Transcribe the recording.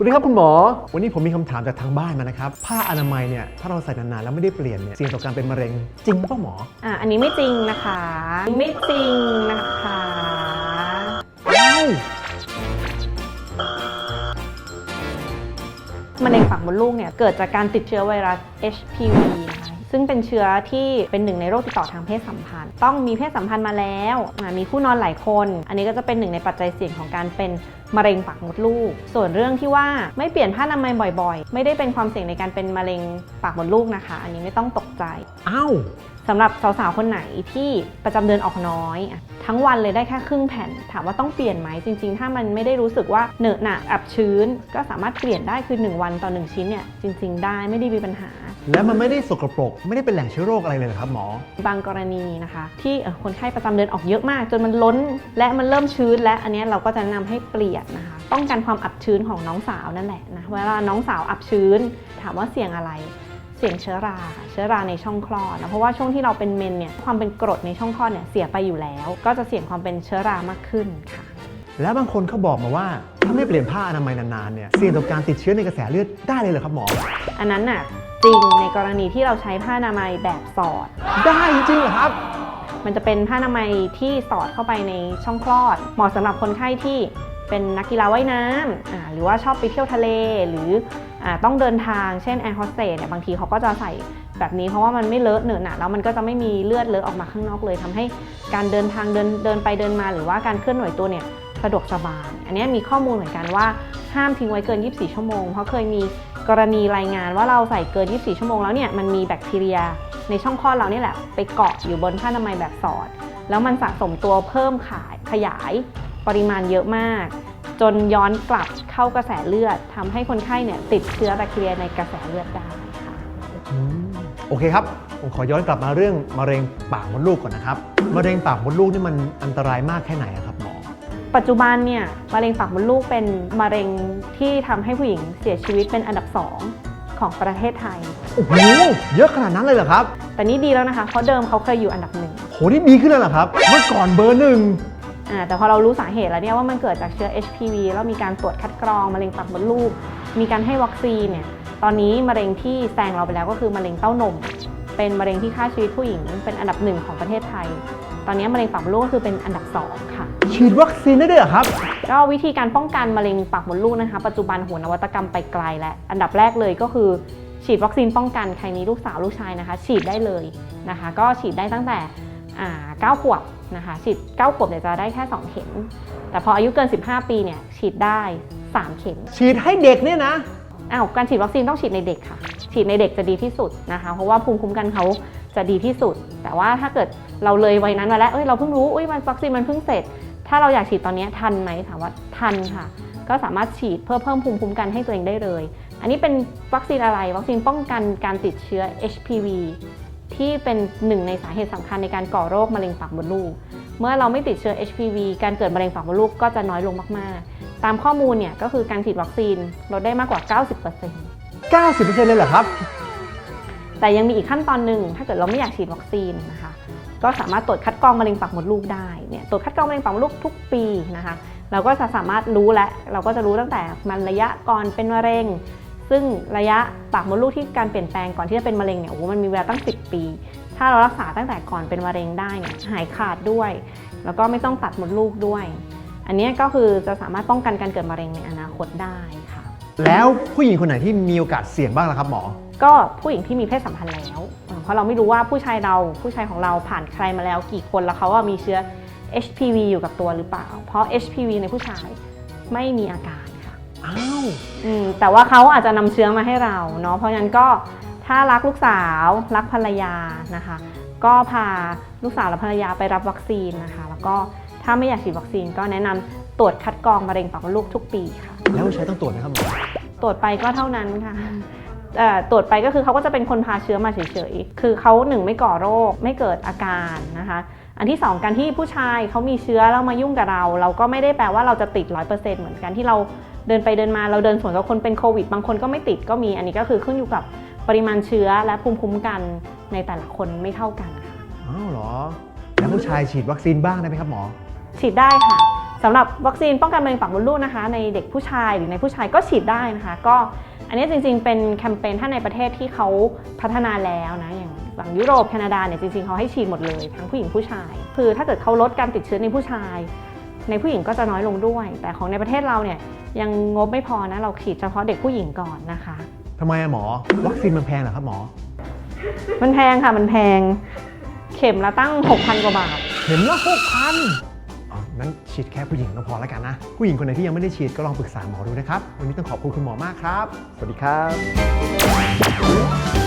สวัสดีครับคุณหมอ วันนี้ผมมีคำถามจากทางบ้านมานะครับผ้าอนามัยเนี่ยถ้าเราใส่นานๆแล้วไม่ได้เปลี่ยนเนี่ยเสี่ยงต่อการเป็นมะเร็งจริงป่ะหมออะอันนี้ไม่จริงนะคะ ไม่จริงนะคะอ้าวมะเร็งปากมดลูกเนี่ยเกิดจากการติดเชื้อไวรัส HPV นะคะ ซึ่งเป็นเชื้อที่เป็นหนึ่งในโรคติดต่อทางเพศสัมพันธ์ ต้องมีเพศสัมพันธ์มาแล้วมีคู่นอนหลายคน อันนี้ก็จะเป็นหนึ่งในปัจจัยเสี่ยงของการเป็นมะเร็งปากมดลูก ส่วนเรื่องที่ว่าไม่เปลี่ยนผ้าอนามัยบ่อยๆ ไม่ได้เป็นความเสี่ยงในการเป็นมะเร็งปากมดลูกนะคะ อันนี้ไม่ต้องตกใจ อ้าว สำหรับสาวๆคนไหนที่ประจำเดือนออกน้อยอะทั้งวันเลยได้แค่ครึ่งแผ่น ถามว่าต้องเปลี่ยนไหมจริง ๆ ถ้ามันไม่ได้รู้สึกว่าเหนอะหนะอับชื้น ก็สามารถเปลี่ยนได้คือ 1 วันต่อ 1 ชิ้นเนี่ยจริง ๆ ได้ไม่ได้มีปัญหา แล้วมันไม่ได้สกปรก ไม่ได้เป็นแหล่งเชื้อโรคอะไรเลยเหรอครับหมอ บางกรณีนะคะ ที่เอ่อคนไข้ประจำเดือนออกเยอะมาก จนมันล้น และมันเริ่มชื้น และอันเนี้ยเราก็จะแนะนำให้เปลี่ยนนะคะป้องกันความอับชื้นของน้องสาวนั่นแหละนะเวลาน้องสาวอับชื้น ถามว่าเสี่ยงอะไร เสี่ยงเชื้อราค่ะเชื้อราในช่องคลอดนะเพราะว่าช่วงที่เราเป็นเมนเนี่ยความเป็นกรดในช่องคลอดเนี่ยเสียไปอยู่แล้ว ก็จะเสี่ยงความเป็นเชื้อรามากขึ้นค่ะ แล้วบางคนเขาบอกมาว่า ถ้าไม่เปลี่ยนผ้าอนามัยนานๆเนี่ยเสี่ยงต่อการติดเชื้อในกระแสเลือดได้เลยเหรอครับหมอ อันนั้นน่ะจริงในกรณีที่เราใช้ผ้าอนามัยแบบสอด ได้จริงๆเหรอครับ มันจะเป็นผ้าอนามัยที่สอดเข้าไปในช่องคลอด เหมาะสำหรับคนไข้ที่ เป็นนักกีฬาว่ายน้ำหรือว่าชอบไปเที่ยวทะเลหรืออต้องเดินทางเช่นแอร์โฮสเตสเนี่ยบางทีเขาก็จะใส่แบบนี้เพราะว่ามันไม่เลอะเนอะหนะแล้วมันก็จะไม่มีเลือดเลอะออกมาข้างนอกเลยทำให้การเดินทางเดินเดินไปเดินมา หรือว่าการเคลื่อนไหวตัวเนี่ยสะดวกสบาย อันนี้มีข้อมูลเหมือนกันว่าห้ามทิ้งไว้เกิน 24 ชั่วโมง เพราะเคยมีกรณีรายงานว่าเราใส่เกิน 24 ชั่วโมงแล้วเนี่ยมันมีแบคทีเรีย ในช่องคลอดเราเนี่ยแหละไปเกาะอยู่บนผ้าอนามัยแบบสอด แล้วมันสะสมตัวเพิ่มขายขยาย ปริมาณเยอะมาก จนย้อนกลับเข้ากระแสเลือดทำให้คนไข้เนี่ยติดเชื้อแบคทีเรียในกระแสเลือดได้ค่ะอืมโอเคครับ ผมขอย้อนกลับมาเรื่องมะเร็งปากมดลูกก่อนนะครับ มะเร็งปากมดลูกนี่มันอันตรายมากแค่ไหนอะครับหมอ ปัจจุบันเนี่ยมะเร็งปากมดลูกเป็นมะเร็งที่ทำให้ผู้หญิงเสียชีวิตเป็นอันดับ2ของประเทศไทย โอ้โห เยอะขนาดนั้นเลยเหรอครับ แต่นี่ดีแล้วนะคะเพราะเดิมเขาเคยอยู่อันดับหนึ่ง โห นี่ดีขึ้นแล้วเหรอครับ เมื่อก่อนเบอร์หนึ่งอ่า แต่พอเรารู้สาเหตุแล้วเนี่ยว่ามันเกิดจากเชื้อ HPV แล้วมีการตรวจคัดกรองมะเร็งปากมดลูก มีการให้วัคซีนเนี่ยตอนนี้มะเร็งที่แซงเราไปแล้วก็คือมะเร็งเต้านม เป็นมะเร็งที่ฆ่าชีวิตผู้หญิง เป็นอันดับหนึ่งของประเทศไทย ตอนนี้มะเร็งปากมดลูกก็คือเป็นอันดับสองค่ะ ฉีดวัคซีนได้ด้วยเหรอครับ ก็วิธีการป้องกันมะเร็งปากมดลูกนะคะ ปัจจุบันหัวนวัตกรรมไปไกลแล้วอันดับแรกเลยก็คือ ฉีดวัคซีนป้องกันใครมีลูกสาวลูกชายนะคะ ฉีดได้เลยนะคะ ก็ฉีดได้ตั้งแต่อ่า9ขวบ นะคะฉีด9ขวบเนี่ยจะได้แค่ 2 เข็ม แต่พออายุเกิน 15 ปีเนี่ยฉีดได้ 3 เข็มฉีดให้เด็กเนี่ยนะอ้าวการฉีดวัคซีนต้องฉีดในเด็กค่ะ ฉีดในเด็กจะดีที่สุดนะคะเพราะว่าภูมิคุ้มกันเขาจะดีที่สุด แต่ว่าถ้าเกิดเราเลยวัยนั้นมาแล้วเอ้ยเราเพิ่งรู้อุ้ยมันวัคซีนมันเพิ่งเสร็จ ถ้าเราอยากฉีดตอนนี้ทันไหมถามว่าทันค่ะ ก็สามารถฉีดเพื่อเพิ่มภูมิคุ้มกันให้ตัวเองได้เลย อันนี้เป็นวัคซีนอะไรวัคซีนป้องกันการติดเชื้อ HPV ที่เป็นหนึ่งในสาเหตุสำคัญในการก่อโรคมะเร็งปากมดลูก เมื่อเราไม่ติดเชื้อ HPV การเกิดมะเร็งปากมดลูกก็จะน้อยลงมากๆ ตามข้อมูลเนี่ยก็คือการฉีดวัคซีนลดได้มากกว่า 90% 90%เลยเหรอครับ แต่ยังมีอีกขั้นตอนหนึ่งถ้าเกิดเราไม่อยากฉีดวัคซีนนะคะก็สามารถตรวจคัดกรองมะเร็งปากมดลูกได้เนี่ยตรวจคัดกรองมะเร็งปากมดลูกทุกปีนะคะ เราก็จะสามารถรู้และเราก็จะรู้ตั้งแต่มันระยะก่อนเป็นมะเร็ง ซึ่งระยะปากมดลูกที่การเปลี่ยนแปลงก่อนที่จะเป็นมะเร็งเนี่ยโอ้โหมันมีเวลาตั้ง 10 ปี ถ้าเรารักษาตั้งแต่ก่อนเป็นมะเร็งได้เนี่ยหายขาดด้วย แล้วก็ไม่ต้องตัดมดลูกด้วย อันเนี้ยก็คือจะสามารถป้องกันการเกิดมะเร็งในอนาคตได้ค่ะ แล้วผู้หญิงคนไหนที่มีโอกาสเสี่ยงบ้างล่ะครับหมอ ก็ผู้หญิงที่มีเพศสัมพันธ์แล้วเออเพราะเราไม่รู้ว่าผู้ชายเราผู้ชายของเราผ่านใครมาแล้วกี่คนแล้วเขาว่ามีเชื้อ HPV อยู่กับตัวหรือเปล่า เพราะ HPV ในผู้ชายไม่มีอาการค่ะ อ้าวอืมแต่ว่าเขาอาจจะนำเชื้อมาให้เราเนาะเพราะฉะนั้นก็ถ้ารักลูกสาวรักภรรยานะคะ ก็พาลูกสาวและภรรยาไปรับวัคซีนนะคะ แล้วก็ถ้าไม่อยากฉีดวัคซีนก็แนะนำตรวจคัดกรองมะเร็งปากมดลูกทุกปีค่ะ แล้วผู้ชายต้องตรวจไหมครับหมอตรวจไปก็เท่านั้นค่ะเอ่อตรวจไปก็คือเขาก็จะเป็นคนพาเชื้อมาเฉยๆ คือเขาหนึ่งไม่ก่อโรคไม่เกิดอาการนะคะ อันที่สองการที่ผู้ชายเขามีเชื้อแล้วมายุ่งกับเรา เราก็ไม่ได้แปลว่าเราจะติด100%เหมือนกันที่เรา เดินไปเดินมาเราเดินสวนกับคนเป็นโควิด บางคนก็ไม่ติดก็มีอันนี้ก็คือขึ้นอยู่กับปริมาณเชื้อและภูมิคุ้มกันในแต่ละคนไม่เท่ากันค่ะอ้าวเหรอ แล้วผู้ชายฉีดวัคซีนบ้างได้ไหมครับหมอ ฉีดได้ค่ะสำหรับวัคซีนป้องกันมะเร็งปากมดลูกนะคะ ในเด็กผู้ชายหรือในผู้ชายก็ฉีดได้นะคะ ก็อันนี้จริงๆ เป็นแคมเปญถ้าในประเทศที่เขาพัฒนาแล้วนะอย่างฝั่งยุโรปแคนาดาเนี่ยจริงๆเขาให้ฉีดหมดเลยทั้งผู้หญิงผู้ชาย คือถ้าเกิดเขาลดการติดเชื้อในผู้ชาย ในผู้หญิงก็จะน้อยลงด้วย แต่ของในประเทศเราเนี่ยยังงบไม่พอนะเราฉีดเฉพาะเด็กผู้หญิงก่อนนะคะทำไมอะหมอ วัคซีนมันแพงเหรอครับหมอ มันแพงค่ะมันแพง เข็มละตั้ง 6,000 กว่าบาทเข็มละหกพันนั้นฉีดแค่ผู้หญิงก็พอแล้วกันนะ ผู้หญิงคนไหนที่ยังไม่ได้ฉีดก็ลองปรึกษาหมอดูนะครับ วันนี้ต้องขอบคุณคุณหมอมากครับ สวัสดีครับ